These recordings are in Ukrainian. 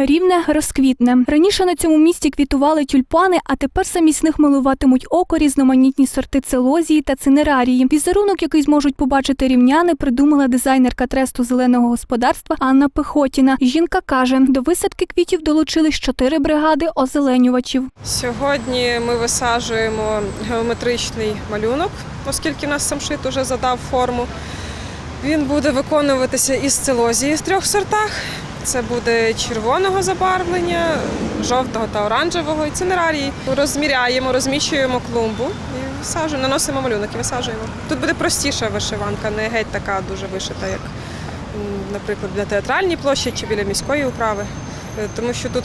Рівне розквітне. Раніше на цьому місці квітували тюльпани, а тепер замість них милуватимуть око різноманітні сорти целозії та цинерарії. Візерунок, який зможуть побачити рівняни, придумала дизайнерка тресту зеленого господарства Анна Пехотіна. Жінка каже, до висадки квітів долучились чотири бригади озеленювачів. Сьогодні ми висаджуємо геометричний малюнок, оскільки в нас самшит уже задав форму. Він буде виконуватися із целозії в трьох сортах. Це буде червоного забарвлення, жовтого та оранжевого і цинерарії. Розміряємо, розміщуємо клумбу і висаджуємо, наносимо малюнок і висаджуємо. Тут буде простіша вишиванка, не геть така дуже вишита, як, наприклад, для театральній площі чи біля міської управи. Е, Тому що тут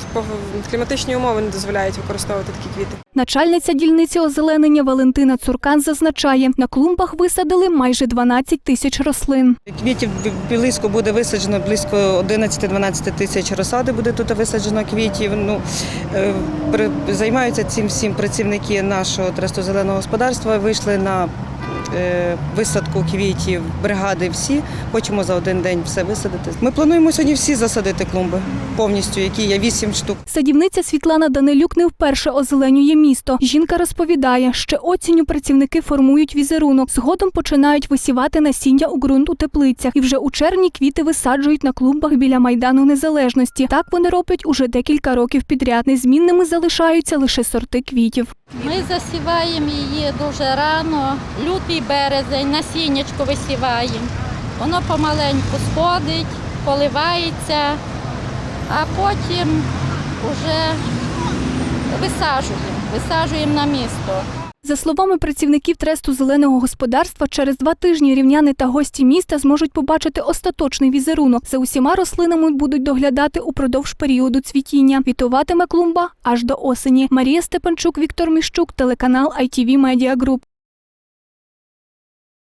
кліматичні умови не дозволяють використовувати такі квіти. Начальниця дільниці озеленення Валентина Цуркан зазначає, на клумбах висадили майже 12 тисяч рослин. Квітів близько буде висаджено близько 11-12 тисяч розсади буде тут висаджено квітів. Ну, е, при- займаються цим всім працівники нашого тресту зеленого господарства. Вийшли на висадку квітів, бригади всі. Хочемо за один день все висадити. Ми плануємо сьогодні всі засадити клумби повністю, які є 8 штук. Садівниця Світлана Данилюк не вперше озеленює місто. Жінка розповідає, ще осінню працівники формують візерунок. Згодом починають висівати насіння у ґрунт у теплицях. І вже у червні квіти висаджують на клумбах біля майдану незалежності. Так вони роблять уже декілька років підряд. Незмінними залишаються лише сорти квітів. Ми засіваємо її дуже рано, лютий березень, насіннячко висіваємо. Воно помаленьку сходить, поливається, а потім вже висаджуємо, висаджуємо на місто. За словами працівників тресту зеленого господарства, через два тижні рівняни та гості міста зможуть побачити остаточний візерунок. За усіма рослинами будуть доглядати упродовж періоду цвітіння. Квітуватиме клумба аж до осені. Марія Степанчук, Віктор Міщук, телеканал ITV Media Group.